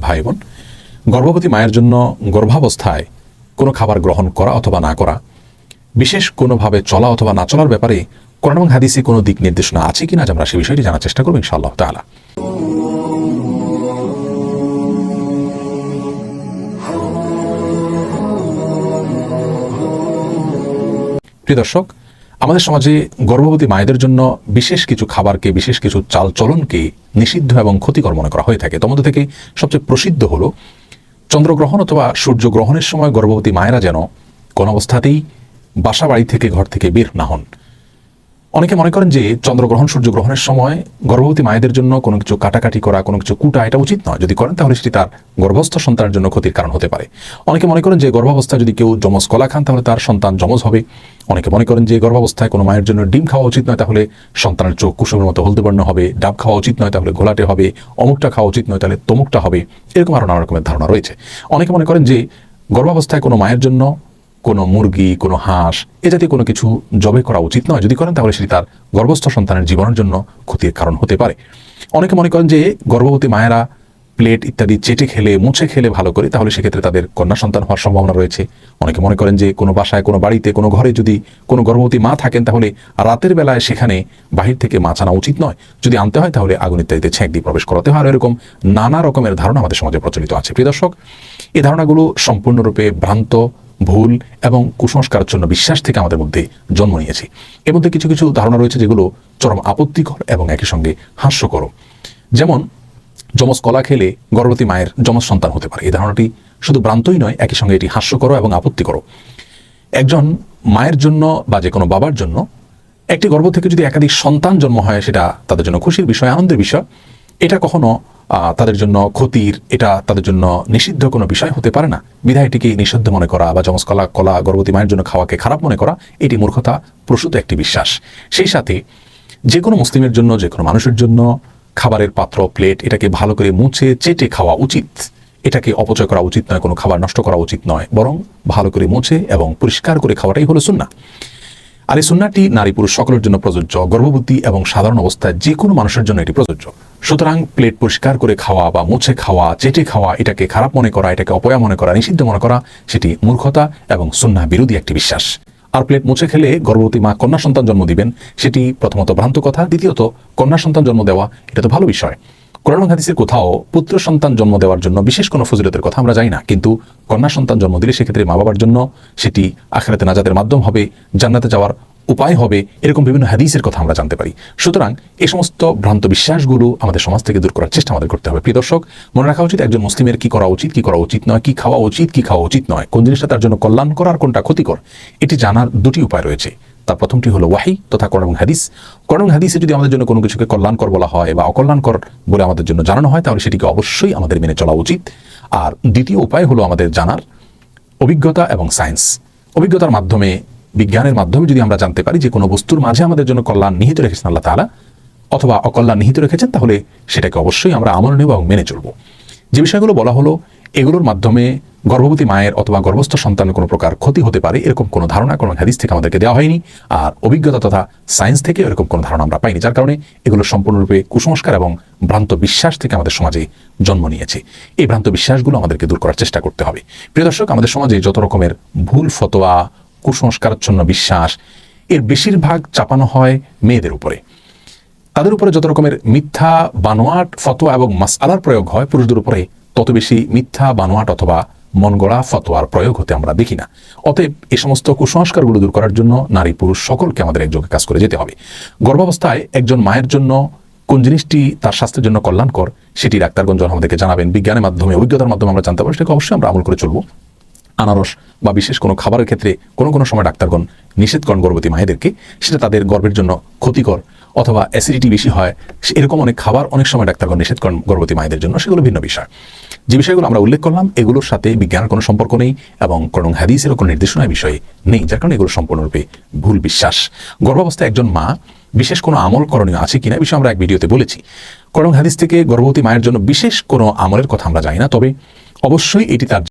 ভাই বোন গর্ভবতী মায়ের জন্য গর্ভাবস্থায় কোনো খাবার গ্রহণ করা অথবা না করা, বিশেষ কোনোভাবে চলা অথবা না চলার ব্যাপারে কোরআন এবং হাদিসে কোনো দিক নির্দেশনা আছে কিনা আমরা সে বিষয়টি জানার চেষ্টা করব ইনশাআল্লাহ তাআলা। প্রিয় দর্শক আমাদের সমাজে গর্ভবতী মায়েদের জন্য বিশেষ কিছু খাবারকে, বিশেষ কিছু চাল চলনকে নিষিদ্ধ এবং ক্ষতিকর মনে করা হয়ে থাকে। তোমাদের থেকে সবচেয়ে প্রসিদ্ধ হল, চন্দ্রগ্রহণ অথবা সূর্যগ্রহণের সময় গর্ভবতী মায়েরা যেন কোনো অবস্থাতেই বাসা বাড়ি থেকে, ঘর থেকে বের না হন। অনেকে মনে করেন যে চন্দ্রগ্রহণ, সূর্যগ্রহণের সময় গর্ভবতী মায়েদের জন্য কোনো কিছু কাটাকাটি করা, কোনো কিছু কুটা, এটা উচিত নয়। যদি করেন, তাহলে সেটি তার গর্ভস্থ সন্তানের জন্য ক্ষতির কারণ হতে পারে। অনেকে মনে করেন যে গর্ভাবস্থায় যদি কেউ যমজ কলা খান, তাহলে তার সন্তান যমজ হবে। অনেকে মনে করেন যে গর্ভাবস্থায় কোনো মায়ের জন্য ডিম খাওয়া উচিত নয়, তাহলে সন্তানের চোখ কুসুমের মতো হলদে বর্ণ হবে। ডাব খাওয়া উচিত নয়, তাহলে ঘোলাটে হবে। অমুকটা খাওয়া উচিত নয়, তাহলে তমুকটা হবে। এরকম আরও নানা রকমের ধারণা রয়েছে। অনেকে মনে করেন যে গর্ভাবস্থায় কোনো মায়ের জন্য কোনো মুরগি, কোনো হাঁস, এ জাতীয় কোনো কিছু জবে করা উচিত নয়। যদি করেন, তাহলে সেটি তার গর্ভস্থ সন্তানের জীবনের জন্য ক্ষতির কারণ হতে পারে। অনেকে মনে করেন যে গর্ভবতী মায়েরা প্লেট ইত্যাদি চেটে খেলে, মুছে খেলে ভালো করে, তাহলে সেক্ষেত্রে তাদের কন্যা সন্তান হওয়ার সম্ভাবনা রয়েছে। অনেকে মনে করেন যে কোনো বাসায়, কোনো বাড়িতে, কোনো ঘরে যদি কোনো গর্ভবতী মা থাকেন, তাহলে রাতের বেলায় সেখানে বাহির থেকে মাছ আনা উচিত নয়। যদি আনতে হয়, তাহলে আগুন ইত্যাদিতে ছেঁক দিয়ে প্রবেশ করাতে হয়। এরকম নানা রকমের ধারণা আমাদের সমাজে প্রচলিত আছে। প্রিয় দর্শক এই ধারণাগুলো সম্পূর্ণরূপে ভ্রান্ত ভুল এবং কুসংস্কারের জন্য বিশ্বাস থেকে আমাদের মধ্যে জন্ম নিয়েছে। এর মধ্যে কিছু কিছু ধারণা রয়েছে যেগুলো চরম আপত্তিকর এবং একই সঙ্গে হাস্যকর। যেমন, যমজ কলা খেলে গর্ভবতী মায়ের যমজ সন্তান হতে পারে। এই ধারণাটি শুধু ভ্রান্তই নয়, একই সঙ্গে এটি হাস্যকর এবং আপত্তিকর একজন মায়ের জন্য বা যে কোনো বাবার জন্য একটি গর্ভ থেকে যদি একাধিক সন্তান জন্ম হয়, সেটা তাদের জন্য খুশির বিষয়, আনন্দের বিষয়, এটা কখনো তাদের জন্য ক্ষতির, এটা তাদের জন্য নিষিদ্ধ কোনো বিষয় হতে পারে না। বিধায় এটিকে নিষিদ্ধ মনে করা বা যমজ কলা গর্ভবতী মায়ের জন্য খাওয়াকে খারাপ মনে করা, এটি মূর্খতা, প্রসূত একটি বিশ্বাস। সেই সাথে যে কোনো মুসলিমের জন্য, যে কোনো মানুষের জন্য খাবারের পাত্র, প্লেট, এটাকে ভালো করে মুছে, চেটে খাওয়া উচিত। এটাকে অপচয় করা উচিত নয়, কোনো খাবার নষ্ট করা উচিত নয়। বরং ভালো করে মুছে এবং পরিষ্কার করে খাওয়াটাই হলো সুন্না আর এই সুন্নাটি নারী পুরুষ সকলের জন্য প্রযোজ্য। গর্ভবতী এবং সাধারণ অবস্থায় যে কোনো মানুষের জন্য এটি প্রযোজ্য। সুতরাং প্লেট পরিষ্কার করে খাওয়া বা মুছে খাওয়া, চেটে খাওয়া, এটাকে খারাপ মনে করা, এটাকে অপয়া মনে করা, নিষিদ্ধ মনে করা, সেটি মূর্খতা এবং সুন্না বিরোধী একটি বিশ্বাস। আর প্লেট মুছে খেলে গর্ভবতী মা কন্যা সন্তান জন্ম দিবেন, সেটি প্রথমত ভ্রান্ত কথা, দ্বিতীয়ত কন্যা সন্তান জন্ম দেওয়া, এটা তো ভালো বিষয়। কোরআন হাদিসের কোথাও পুত্র সন্তান জন্ম দেওয়ার জন্য বিশেষ কোনো ফজিলতের কথা আমরা জানি না। কিন্তু কন্যা সন্তান জন্ম দিলে সেক্ষেত্রে মা বাবার জন্য সেটি আখেরাতে নাজাদের মাধ্যম হবে, জান্নাতে যাওয়ার উপায় হবে, এরকম বিভিন্ন হাদিসের কথা আমরা জানতে পারি। সুতরাং এই সমস্ত ভ্রান্ত বিশ্বাসগুলো আমাদের সমাজ থেকে দূর করার চেষ্টা আমাদের করতে হবে। প্রিয় দর্শক, মনে রাখা উচিত একজন মুসলিমের কি করা উচিত, কি করা উচিত নয়, কি খাওয়া উচিত, কি খাওয়া উচিত নয়, কোন জিনিসটা তার জন্য কল্যাণ করার কোনটা ক্ষতিকর, এটি জানার দুটি উপায় রয়েছে। তার প্রথমটি হলো ওয়াহি তথা করণ হাদিস। এবং হাদিসে যদি আমাদের জন্য কোনো কিছুকে কল্যাণকর বলা হয় বা অকল্যাণকর বলে আমাদের জন্য জানানো হয়, তাহলে সেটিকে অবশ্যই আমাদের মেনে চলা উচিত। আর দ্বিতীয় উপায় হলো আমাদের জানার অভিজ্ঞতা এবং সায়েন্স। অভিজ্ঞতার মাধ্যমে, বিজ্ঞানের মাধ্যমে যদি আমরা জানতে পারি যে কোনো বস্তুর মাঝে আমাদের জন্য কল্যাণ নিহিত রেখেছেন আল্লাহ তাআলা, অথবা অকল্যাণ নিহিত রেখেছেন, তাহলে সেটাকে অবশ্যই আমরা আমল নেব এবং মেনে চলব। যে বিষয়গুলো বলা হলো, এগুলোর মাধ্যমে গর্ভবতী মায়ের অথবা গর্ভস্থ সন্তানের কোনো প্রকার ক্ষতি হতে পারে, এরকম কোনো ধারণা, কোনো হাদিস থেকে আমাদেরকে দেওয়া হয়নি। আর অভিজ্ঞতা তথা সায়েন্স থেকে এরকম কোনো ধারণা আমরা পাইনি, যার কারণে এগুলো সম্পূর্ণরূপে কুসংস্কার এবং ভ্রান্ত বিশ্বাস থেকে আমাদের সমাজে জন্ম নিয়েছে। এই ভ্রান্ত বিশ্বাসগুলো আমাদেরকে দূর করার চেষ্টা করতে হবে। প্রিয় দর্শক, আমাদের সমাজে যত রকমের ভুল, ফতোয়া, কুসংস্কারচ্ছন্ন বিশ্বাস, এর বেশিরভাগ চাপানো হয় মেয়েদের উপরে। তাদের উপরে যত রকমের মিথ্যা, বানোয়াট, ফতোয়া এবং মাসআলার প্রয়োগ হয়, পুরুষদের উপরে তত বেশি মিথ্যা, বানোয়াট অথবা মন গড়া ফতোয়ার প্রয়োগ হতে আমরা দেখি না। অতএব এই সমস্ত কুসংস্কারগুলো দূর করার জন্য নারী পুরুষ সকলকে আমাদের একযোগে কাজ করে যেতে হবে। গর্ভাবস্থায় একজন মায়ের জন্য কোন জিনিসটি তার স্বাস্থ্যের জন্য কল্যাণকর, সেটি ডাক্তারগঞ্জ আমাদেরকে জানাবেন। বিজ্ঞানের মাধ্যমে, অভিজ্ঞতার মাধ্যমে আমরা জানতে পারি সেটাকে অবশ্যই আমরা আমল করে চলবো। আনারস বা বিশেষ কোনো খাবারের ক্ষেত্রে কোনো কোনো সময় ডাক্তারগণ নিষেধ করেন গর্ভবতী মায়েদেরকে, সেটা তাদের গর্ভের জন্য ক্ষতিকর অথবা অ্যাসিডিটি বেশি হয়, এরকম অনেক খাবার অনেক সময় ডাক্তারগণ নিষেধ করেন গর্ভবতী মায়েদের জন্য, সেগুলো ভিন্ন বিষয়। যে বিষয়গুলো আমরা উল্লেখ করলাম, এগুলোর সাথে বিজ্ঞানের কোনো সম্পর্ক নেই এবং কোনো হাদিসেরও কোনো নির্দেশনা বিষয়ে নেই, যার কারণে এগুলো সম্পূর্ণরূপে ভুল বিশ্বাস। গর্ভাবস্থায় একজন মা, বিশেষ কোনো আমল করণীয় আছে কিনা বিষয়ে আমরা এক ভিডিওতে বলেছি। করণ হাদিস থেকে গর্ভবতী মায়ের জন্য বিশেষ কোনো আমলের কথা আমরা জানি না, তবে অবশ্যই এটি তার